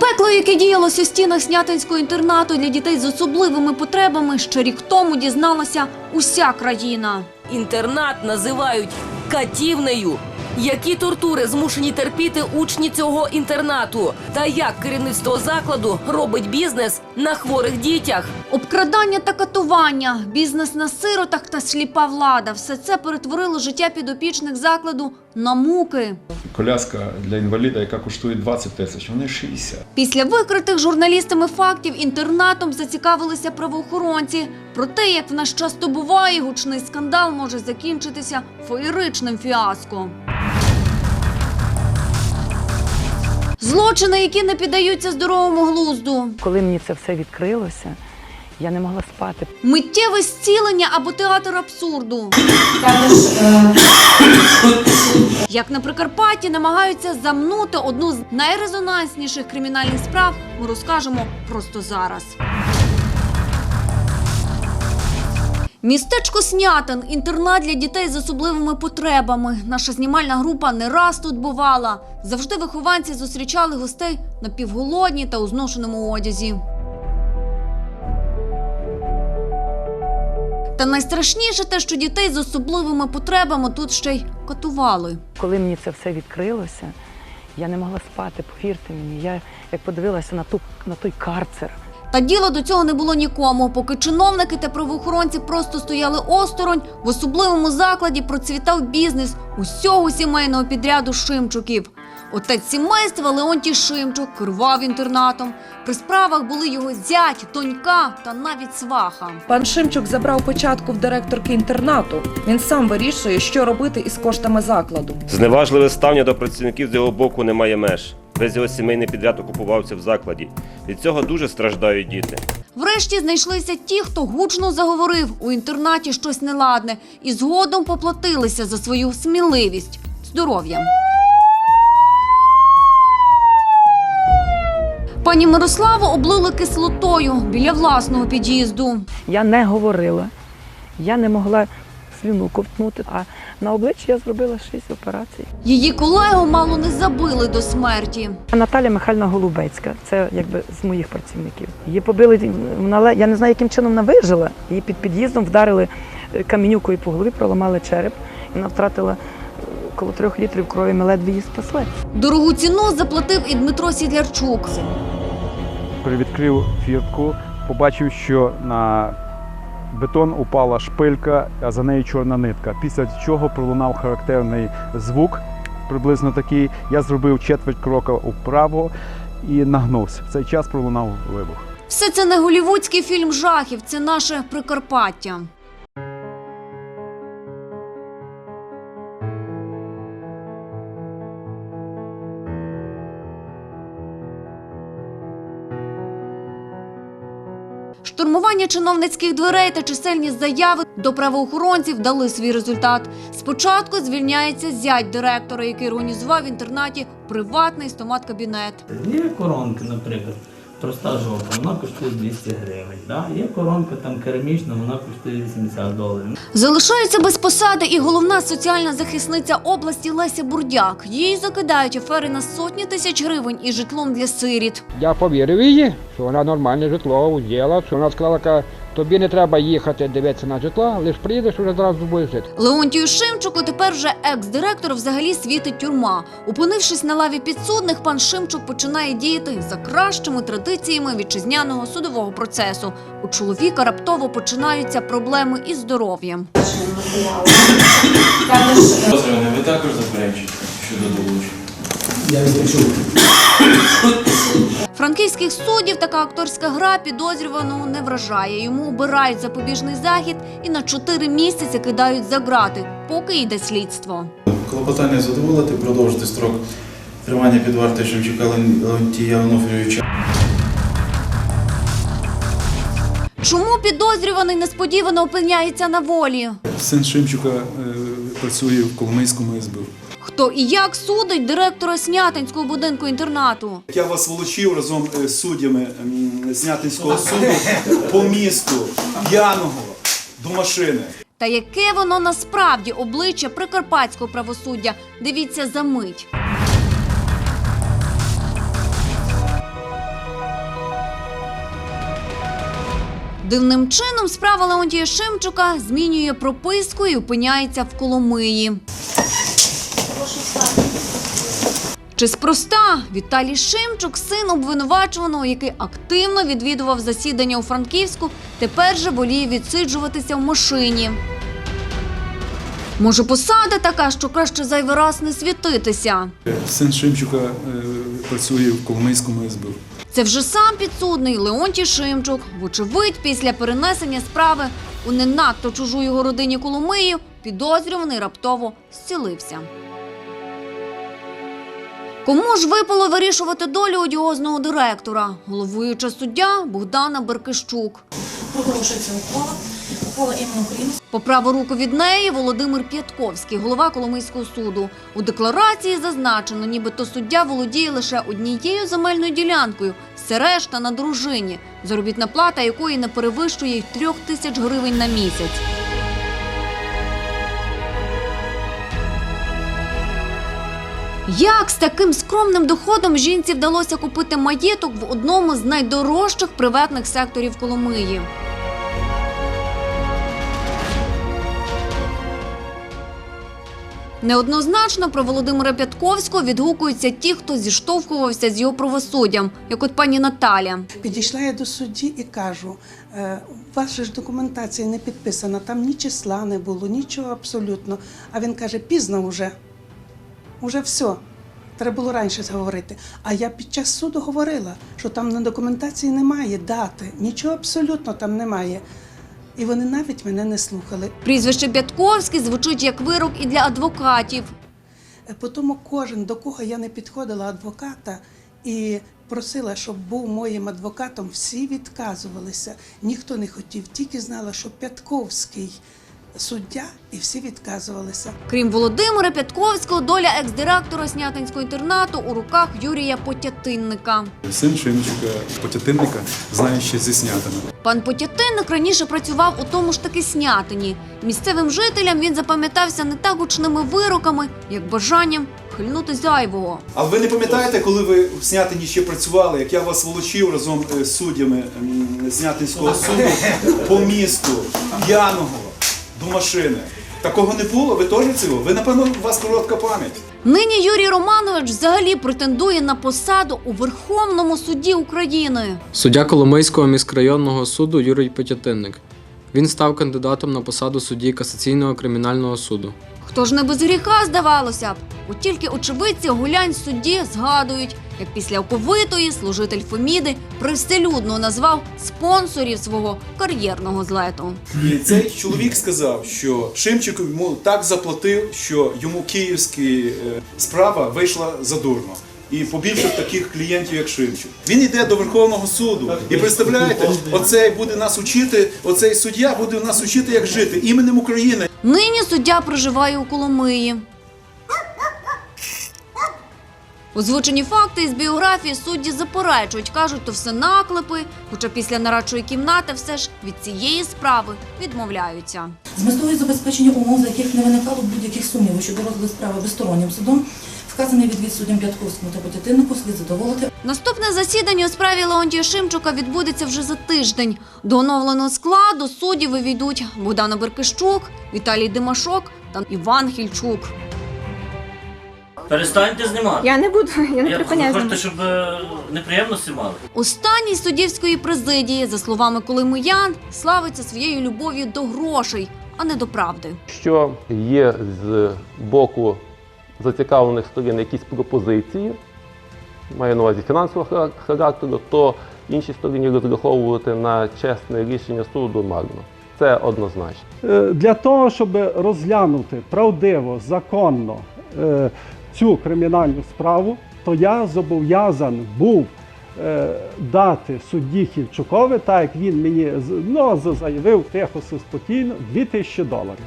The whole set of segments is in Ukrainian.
Пекло, яке діялося у стінах снятинського інтернату для дітей з особливими потребами, ще рік тому дізналася уся країна. Інтернат називають катівнею. Які тортури змушені терпіти учні цього інтернату? Та як керівництво закладу робить бізнес на хворих дітях? Обкрадання та катування, бізнес на сиротах та сліпа влада – все це перетворило життя підопічних закладу на муки. Коляска для інваліда, яка коштує 20 тисяч, вони 60. Після викритих журналістами фактів інтернатом зацікавилися правоохоронці. Про те, як в нас часто буває, гучний скандал може закінчитися феєричним фіаско. Злочини, які не піддаються здоровому глузду. Коли мені це все відкрилося, я не могла спати. Миттєве зцілення або театр абсурду. Як на Прикарпатті намагаються замнути одну з найрезонансніших кримінальних справ, ми розкажемо просто зараз. Містечко Снятин – інтернат для дітей з особливими потребами. Наша знімальна група не раз тут бувала. Завжди вихованці зустрічали гостей напівголодні та у зношеному одязі. Та найстрашніше те, що дітей з особливими потребами тут ще й катували. Коли мені це все відкрилося, я не могла спати, повірте мені. Я як подивилася на ту на той карцер. Та діла до цього не було нікому, поки чиновники та правоохоронці просто стояли осторонь. В особливому закладі процвітав бізнес усього сімейного підряду Шимчуків. Отець сімейства Леонтій Шимчук керував інтернатом. При справах були його зять, донька та навіть сваха. Пан Шимчук забрав початку в директорки інтернату. Він сам вирішує, що робити із коштами закладу. Зневажливе ставлення до працівників з його боку немає меж. Весь його сімейний підряд окупувався в закладі. Від цього дуже страждають діти. Врешті знайшлися ті, хто гучно заговорив у інтернаті щось неладне, і згодом поплатилися за свою сміливість здоров'ям. Пані Мирославу облили кислотою біля власного під'їзду. Я не говорила, я не могла слюну ковтнути, а на обличчі я зробила шість операцій. Її колегу мало не забили до смерті. Наталя Михайлівна Голубецька, це якби з моїх працівників. Її побили, я не знаю, яким чином вона вижила. Її під під'їздом вдарили е, камінюкою по голові, проламали череп, і вона втратила е, коло трьох літрів крові, ми ледве її спасли. Дорогу ціну заплатив і Дмитро Сідлярчук. Привідкрив фіртку, побачив, що на бетон упала шпилька, а за нею чорна нитка. Після чого пролунав характерний звук, приблизно такий. Я зробив четверть крока вправо і нагнувся. В цей час пролунав вибух. Все це не голівудський фільм жахів, це наше Прикарпаття. Штурмування чиновницьких дверей та чисельні заяви до правоохоронців дали свій результат. Спочатку звільняється зять директора, який організував в інтернаті приватний стомат-кабінет. Є коронки, наприклад, проста жопа, вона коштує 200 гривень. Да? Є коронка там керамічна, вона коштує 80 доларів. Залишається без посади і головна соціальна захисниця області Леся Бурдяк. Їй закидають афери на сотні тисяч гривень із житлом для сиріт. Я повірив її, що вона нормальне житло уділа, що вона сказала, тобі не треба їхати дивитися на житло, лиш приїдеш, уже зразу будеш жити. Леонтію Шимчуку тепер вже екс-директор взагалі світить тюрма. Опинившись на лаві підсудних, пан Шимчук починає діяти за кращими традиціями вітчизняного судового процесу. У чоловіка раптово починаються проблеми із здоров'ям. Ви також заперечуєте щодо долучення? Я не почув. Франківських суддів така акторська гра підозрюваного не вражає. Йому обирають запобіжний захід і на чотири місяці кидають за грати, поки йде слідство. Клопотання задоволити, продовжити строк тримання під вартою Шевчука Леонтія Онуфрійовича. Чому підозрюваний несподівано опиняється на волі? Син Шимчука е, працює в Коломийському СБУ. Хто і як судить директора снятинського будинку інтернату? Я вас влучив разом е, з суддями снятинського суду по місту п'яного до машини. Та яке воно насправді обличчя прикарпатського правосуддя? Дивіться за мить. Дивним чином справа Леонтія Шимчука змінює прописку і опиняється в Коломиї. Чи спроста Віталій Шимчук, син обвинувачуваного, який активно відвідував засідання у Франківську, тепер же воліє відсиджуватися в машині. Може, посада така, що краще зайвий раз не світитися. Син Шимчука е, працює в Коломийському СБУ. Це вже сам підсудний Леонтій Шимчук. Вочевидь, після перенесення справи у не надто чужу його родині Коломиї, підозрюваний раптово зцілився. Кому ж випало вирішувати долю одіозного директора? Головуюча суддя Богдана Беркищук. Ухвала. Ухвала іменно України. По праву руку від неї Володимир П'ятковський, голова Коломийського суду. У декларації зазначено, нібито суддя володіє лише однією земельною ділянкою, все решта на дружині, заробітна плата якої не перевищує й трьох тисяч гривень на місяць. Як з таким скромним доходом жінці вдалося купити маєток в одному з найдорожчих приватних секторів Коломиї? Неоднозначно про Володимира Пятковського відгукуються ті, хто зіштовхувався з його правосуддям, як от пані Наталя. Підійшла я до судді і кажу: «Е, у вас же ж документація не підписана, там ні числа не було, нічого абсолютно. А він каже: пізно вже, уже все. Треба було раніше говорити. А я під час суду говорила, що там на документації немає дати, нічого абсолютно там немає. І вони навіть мене не слухали. Прізвище Пятковський звучить як вирок і для адвокатів. Е, По тому кожен, до кого я не підходила адвоката і просила, щоб був моїм адвокатом, всі відказувалися. Ніхто не хотів, тільки знала, що Пятковський суддя, і всі відказувалися. Крім Володимира Пятковського, доля екс-директора Снятинського інтернату у руках Юрія Потятинника. Син Шимчука, потятинника, знає ще зі снятина. Пан Потятинник раніше працював у тому ж таки Снятині. Місцевим жителям він запам'ятався не так гучними вироками, як бажанням хильнути зайвого. А ви не пам'ятаєте, коли ви в Снятині ще працювали, як я вас волочив разом е, з суддями м, Снятинського суду по місту, п'яного, до машини? Такого не було, ви теж цього? Ви, напевно, у вас коротка пам'ять. Нині Юрій Романович взагалі претендує на посаду у Верховному суді України. Суддя Коломийського міськрайонного суду Юрій Петятинник. Він став кандидатом на посаду судді касаційного кримінального суду. Хто ж не без гріха, здавалося б. От тільки очевидці гулянь судді згадують, як після оповитої служитель Фоміди привселюдно назвав спонсорів свого кар'єрного злету. І цей чоловік сказав, що Шимчик йому так заплатив, що йому київська е, справа вийшла задурно. І побільшив таких клієнтів, як Шимчук. Він йде до Верховного суду. І представляєте, оцей буде нас учити, оцей суддя буде нас учити, як жити іменем України. Нині суддя проживає у Коломиї. Озвучені факти із біографії судді заперечують, кажуть, то все наклепи, хоча після нарадчої кімнати все ж від цієї справи відмовляються. З метою забезпечення умов, за яких не виникало будь-яких сумнівів щодо розгляду справи безстороннім судом, вказаний відвід суддям П'ятковському та Потятиннику слід задоволити Наступне засідання у справі Леонтія Шимчука відбудеться вже за тиждень. До оновленого складу суддів вивійдуть Богдана Беркищук, Віталій Димашок та Іван Хільчук. Перестаньте знімати. Я не буду, я не Я припиняю. хочете, щоб е, неприємно знімали. Останній суддівської президії, за словами колимиян, славиться своєю любов'ю до грошей, а не до правди. Що є з боку зацікавлених сторін якісь пропозиції, маю на увазі фінансового характеру, то інші стороні розраховувати на чесне рішення суду марно. Це однозначно. Е, Для того, щоб розглянути правдиво, законно е, цю кримінальну справу, то я зобов'язаний був е, дати судді Хільчукові, так як він мені ну, заявив тихо, спокійно, 2000 доларів.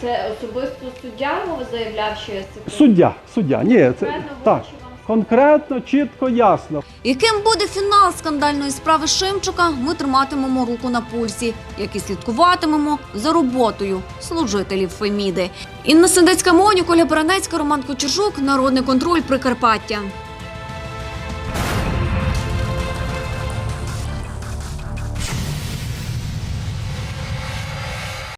Це особисто суддя заявляв, що я це Суддя, суддя, ні, це Конкретно так. Конкретно, чітко, ясно. Яким буде фінал скандальної справи Шимчука, ми триматимемо руку на пульсі, як і слідкуватимемо за роботою служителів Феміди. Інна Сендецька Моню, Коля Баранецька, Роман Кочержук, Народний контроль Прикарпаття.